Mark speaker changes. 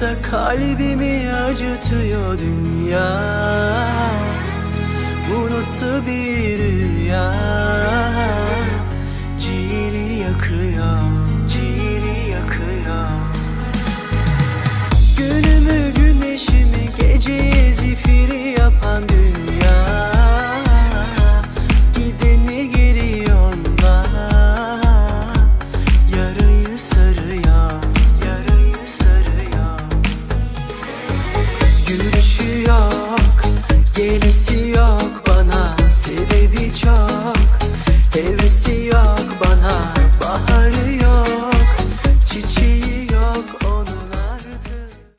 Speaker 1: da kalbimi acıtıyor dünya. Bu nasıl bir rüya? Ciğeri yakıyor. Gelisi yok bana. Sebebi çok